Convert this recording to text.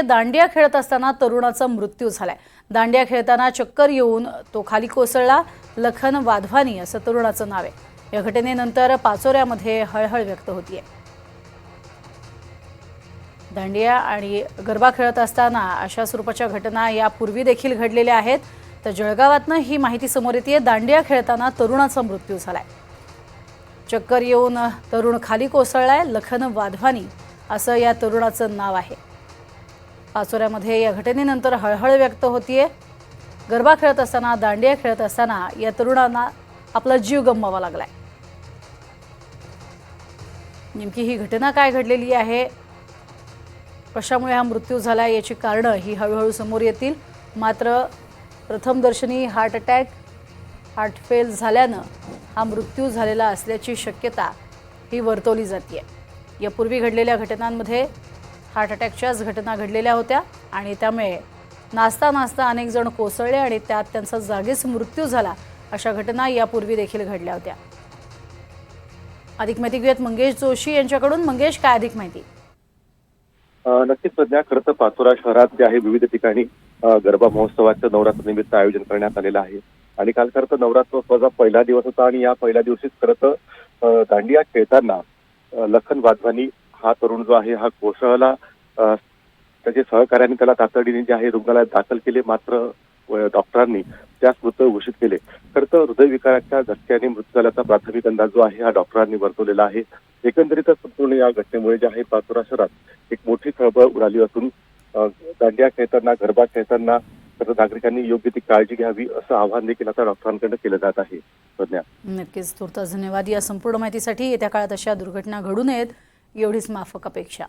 दांडिया खेळत असताना तरुणाचा मृत्यू झालाय. दांडिया खेळताना चक्कर येऊन तो खाली कोसळला. लखन वाधवानी असं तरुणाचं नाव आहे. या घटनेनंतर पाचोऱ्यामध्ये हळहळ व्यक्त होतीये. दांडिया आणि गरबा खेळत असताना अशा स्वरूपाच्या घटना यापूर्वी देखील घडलेल्या आहेत. तर जळगावातनं ही माहिती समोर येते दांडिया खेळताना तरुणाचा मृत्यू झालाय. चक्कर येऊन तरुण खाली कोसळलाय. लखन वाधवानी असं या तरुणाचं नाव आहे. पाचोऱ्यामध्ये या घटनेनंतर हळहळ व्यक्त होतीये. गरबा खेळत असताना दांडिया खेळत असताना या तरुणांना आपला जीव गमवावा लागलाय. नेमकी ही घटना काय घडलेली आहे? कशामुळे हा मृत्यू झाला याची कारणं ही हळूहळू समोर येतील. मात्र प्रथमदर्शनी हार्ट अटॅक हार्ट फेल झाल्यानं हा मृत्यू झालेला असल्याची शक्यता ही वर्तवली जाते यापूर्वी घडलेल्या घटनांमध्ये हार्ट अटॅकच्याच घटना घडलेल्या होत्या आणि त्यामुळे नाचता नाचता अनेक जण कोसळले आणि त्यात त्यांचा जागीच मृत्यू झाला अशा घटना यापूर्वी देखील घडल्या होत्या. अधिक माहिती घेऊयात मंगेश जोशी यांच्याकडून. मंगेश काय अधिक माहिती? नक्कीच सध्या खरं तर पाचोरा शहरात जे आहे विविध ठिकाणी गरबा महोत्सवाचं नवरात्र निमित्त आयोजन करण्यात आलेलं आहे. आणि काल खरं तर नवरात्रोत्सवाचा पहिला दिवस होता आणि या पहिल्या दिवशीच खरं तर दांडिया खेळताना लखन वाधवानी हा तरुण जो आहे हा कोसळला. त्याचे सहकार्याने त्याला तातडीने जे आहे रुग्णालयात दाखल केले मात्र डॉक्टरांनी त्यास मृत घोषित केले. खरं तर हृदयविकाराच्या धक्क्याने मृत्यू झाल्याचा प्राथमिक अंदाज जो आहे हा डॉक्टरांनी वर्तवलेला आहे. एकंदरीतच संपूर्ण या घटनेमुळे जे आहे पाचोरा शहरात एक मोठी खळबळ उडाली असून दांड्या दांडिया खेळताना गरबा खेळताना तर नागरिकांनी योग्य ती काळजी घ्यावी असं आवाहन देखील आता डॉक्टरांकडे केलं जात आहे. नक्कीच धन्यवाद. या संपूर्ण माहितीसाठी येत्या काळात अशा दुर्घटना घडू नयेत एवढीच माफक अपेक्षा.